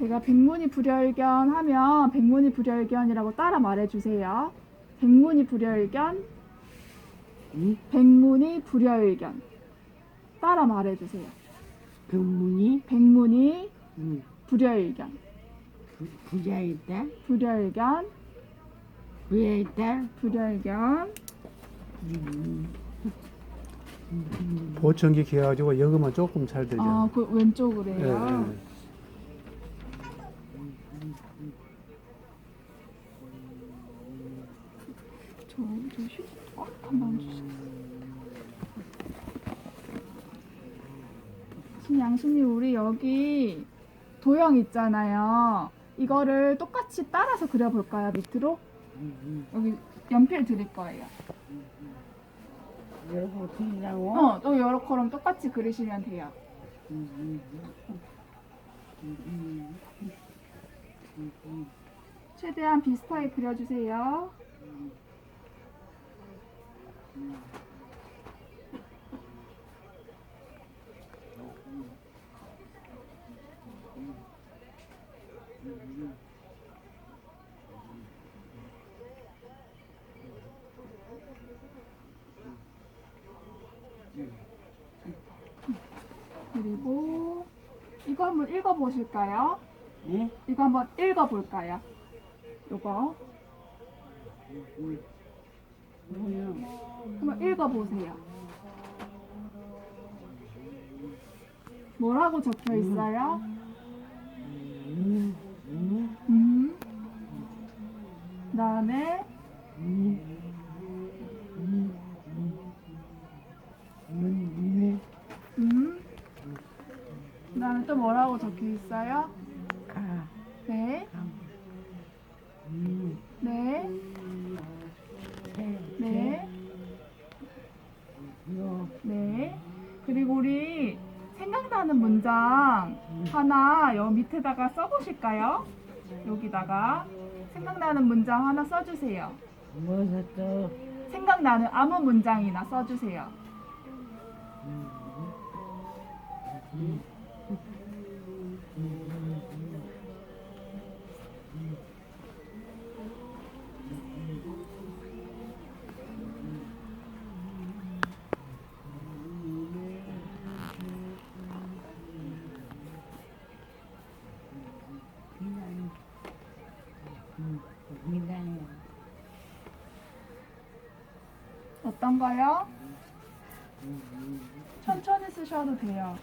제가 백문이 불여일견 하면 백문이 불여일견이라고 따라 말해주세요. 백문이 불여일견, 응? 백문이 불여일견. 따라 말해주세요. 백문이 응. 불여일견, 부, 부자 있다. 불여일견, 부자 있다. 불여일견. 보청기 기어가지고 영어만 조금 잘 되죠. 아, 그 예, 왼쪽으로요. 예. 저, 저 휴, 어, 한번 주세요. 양순이 우리 여기 도형 있잖아요. 이거를 똑같이 따라서 그려볼까요, 밑으로? 여기 연필 드릴 거예요. 여러분 틀리라고? 어, 또 여러 거랑 똑같이 그리시면 돼요. 최대한 비슷하게 그려주세요. 그리고 이거 한번 읽어보실까요? 예? 이거 한번 읽어볼까요? 이거 뭐야? 한번 읽어보세요. 뭐라고 적혀 있어요? 음, 음, 음. 그다음에 음, 음, 음, 음, 음. 그다음에 또 뭐라고 적혀 있어요? 가, 네, 음, 네, 새, 네, 요, 네. 그리고 우리 생각나는 문장 하나 여 밑에다가 써보실까요? 여기다가 생각나는 문장 하나 써주세요. 또, 생각나는 아무 문장이나 써주세요. 미 어떤가요? 천천히 쓰셔도 돼요.